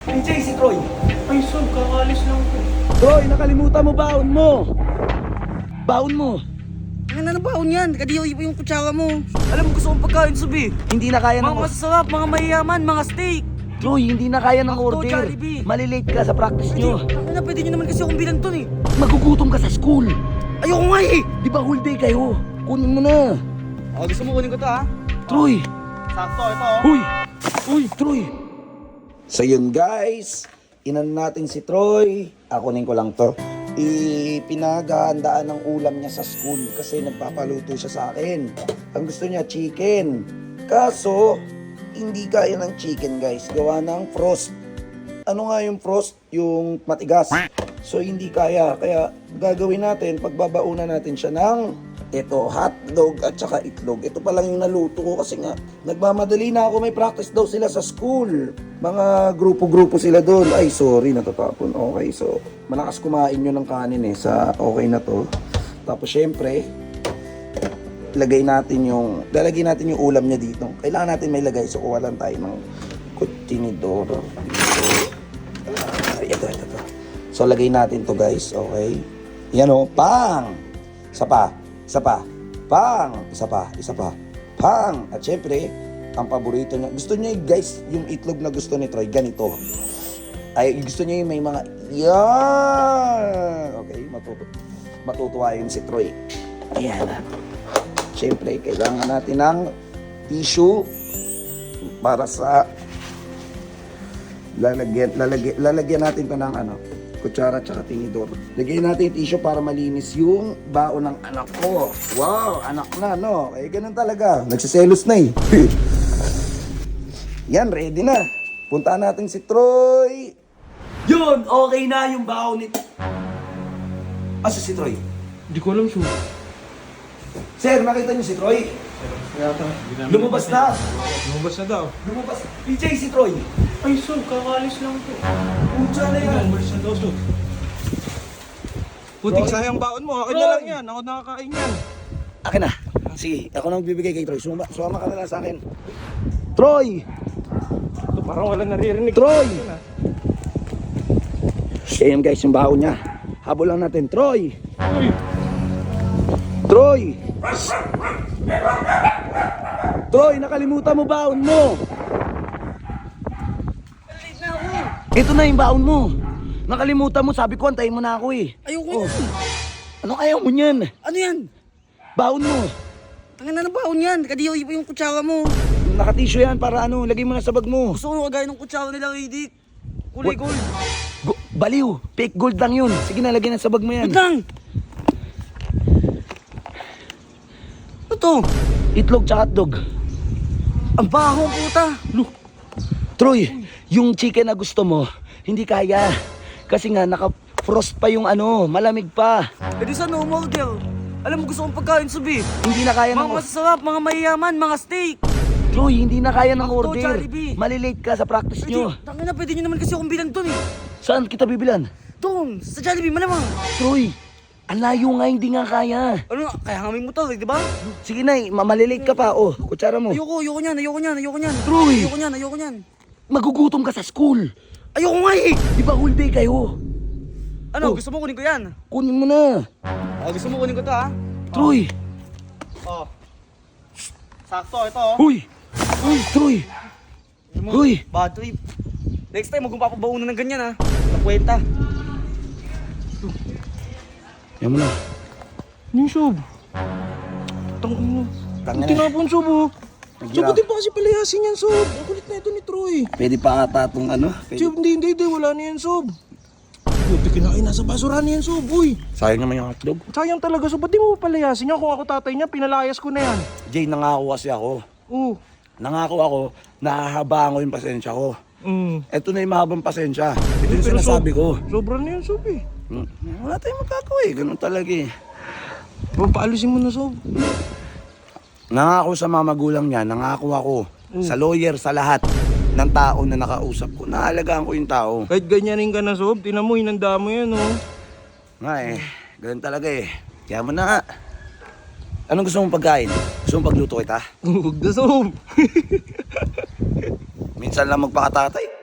PJ, si Troy. Ay, Sob, kakalis lang po. Troy, nakalimutan mo baon mo. Baon mo. Ano na baon yan? Kadiyo yung kutsara mo. Alam mo gusto kong pagkain, Subi. Hindi na kaya ng... Mga masasarap, mga mayayaman, mga steak. Troy, hindi na kaya ng Ako, order. Jollibee. Malilate ka sa practice nyo. Ano na, pwede nyo naman kasi akong bilang to eh. Magugutom ka sa school. Ayoko nga eh. Di ba whole day kayo? Kunin mo na. Oh, gusto mo kunin ko to ha? Troy. Sakto, ito oh. Uy! Uy, Troy! So yun guys, inan natin si Troy. Akunin ko lang to. Ipinaghahandaan ng ulam niya sa school kasi nagpapaluto siya sa akin. Ang gusto niya chicken. Kaso, hindi kaya ng chicken guys. Gawa ng frost. Ano nga yung frost? Yung matigas. So hindi kaya. Kaya gagawin natin, pagbabaunan natin siya ng ito, hotdog at saka itlog. Ito pa lang yung naluto ko kasi nga, nagmamadali na ako. May practice daw sila sa school. Mga grupo-grupo sila doon. Ay, sorry, natatapon. Okay, so, malakas kumain nyo ng kanin eh sa okay na to. Tapos, syempre, lagay natin yung, lalagay natin yung ulam niya dito. Kailangan natin may lagay. So, kuha lang tayo ng kutinidoro. Ah, ito, ito, ito. So, lagay natin to guys. Okay. Yan o. Pang! Isa pa. Isa pa. Pang! Isa pa. Isa pa. Pang! At syempre, ang paborito niya. Gusto niya guys, yung itlog na gusto ni Troy, ganito. Ay, gusto niya yung may mga, yan! Okay, matutu matutuwa yun si Troy. Ayan. Siyempre, kailangan natin ng tissue para sa lalagyan, lalagyan, lalagyan natin to ng ano, kutsara at tinidor. Lagyan natin yung tissue para malinis yung baon ng anak ko. Wow, anak na, no? Eh, ganun talaga. Nagsiselos na eh. Yan, ready na. Puntaan natin si Troy. Yun, okay na yung baon ni... Asa si Troy? Hindi ko alam, Sob. Sir, nakita niyo si Troy? Yata. Lumabas na. Lumabas na daw. Lumabas. PJ si Troy. Ay, Sob, kakalis lang po. Pucha na yan. Lumabas na daw, Sob. Putik, sayang baon mo. Akin na lang yan. Ako nakakain yan. Akin na. Sige, ako nang bibigay kay Troy. Suma, sumama ka na lang sa akin. Troy! Ito, parang wala naririnig. Troy! Ayan guys, yung baon niya. Habol lang natin. Troy! Uy! Troy! Troy, nakalimutan mo baon mo! Ito na yung baon mo. Nakalimutan mo, sabi ko, antayin mo na ako eh. Ayoko Oh. yan. Ano ayaw mo niyan? Ano yan? Baon mo. Tanga na na baon yan. Kadiyo yung kutsara mo. Nakatisyo yan para ano, lagay mo na sa bag mo. Gusto ko kagaya ng kutsara nila, Riddick. Kulay gold. Go- baliw, fake gold lang yun. Sige na, lagyan na sa bag mo yan. Wait lang. Ano to? Itlog tsaka hotdog. Ang baho puta. Look. Troy, yung chicken na gusto mo, hindi kaya. Kasi nga, naka-frost pa yung ano, malamig pa. E di sana umorder. Alam mo gusto kong pagkain, Subi. Hindi na kaya ng... Mga masasarap, mga mayayaman, mga steak. Troy, hindi na kaya ng Ako, order. Jollibee. Malilate ka sa practice Pwede, nyo. tangin na, pwede nyo naman kasi akong bilang doon eh. Saan kita bibilan? Doon, sa Jollibee, malamang. Troy, ang layo nga, hindi nga kaya. Ano nga, kaya nga may motor eh, di ba? Sige na, ma- malilate ka pa. Oh, kutsara mo. Ayoko, ayoko niyan, ayoko niyan, ayoko niyan. Troy! Ayoko niyan, ayoko niyan. Magugutom ka sa school. Ayoko nga eh! Di ba whole day kayo? Ano, Oh. gusto mo kunin ko yan? Kunin mo na. Ah, gusto mo kunin ko to ha? Troy. Oh. Sakto, ito oh. Uy. Uy, Troy. Uy. Bad trip. Next time, huwag mong papabaunan ng ganyan ha. Nakwenta. Yan mo na. Yung mo. Tangin na. Tinapon, Sob, oh. Nagira- pati pa kasi palayasin yan, Sob. Ang kulit na ito ni Troy. Pwede pa ata itong ano? Pwede. Sob, hindi, hindi, hindi. Wala na yan, Sob. Buti kinain nasa basurahan na yan, Sob. Uy. Sayang naman yung hotdog. Sayang talaga, Sob. Ba't di mo palayasin yan? Kung ako tatay niya, pinalayas ko na yan. Jay, nangako kasi ako. Oo. Nangako ako, nahahabaan ko yung pasensya ko. Mm. Ito na yung mahabang pasensya. Ito yung Pero, sinasabi Sob, ko. Sobra na yan, Sob eh. Hmm, Wala tayong magagawa eh. Ganun talaga eh. Papaalisin mo na, Sob. Nangako sa mga magulang niya, nangako ako. Sa lawyer, sa lahat ng tao na nakausap ko. Naalagaan ko yung tao. Kahit ganyanin ka na, Sob. Tinan mo, hinanda mo yan, oh. Nga eh, ganun talaga eh. Kaya mo na nga. Anong gusto mong pagkain? Gusto mong pagluto kita? Huwag na, Sob. Minsan lang magpakatatay.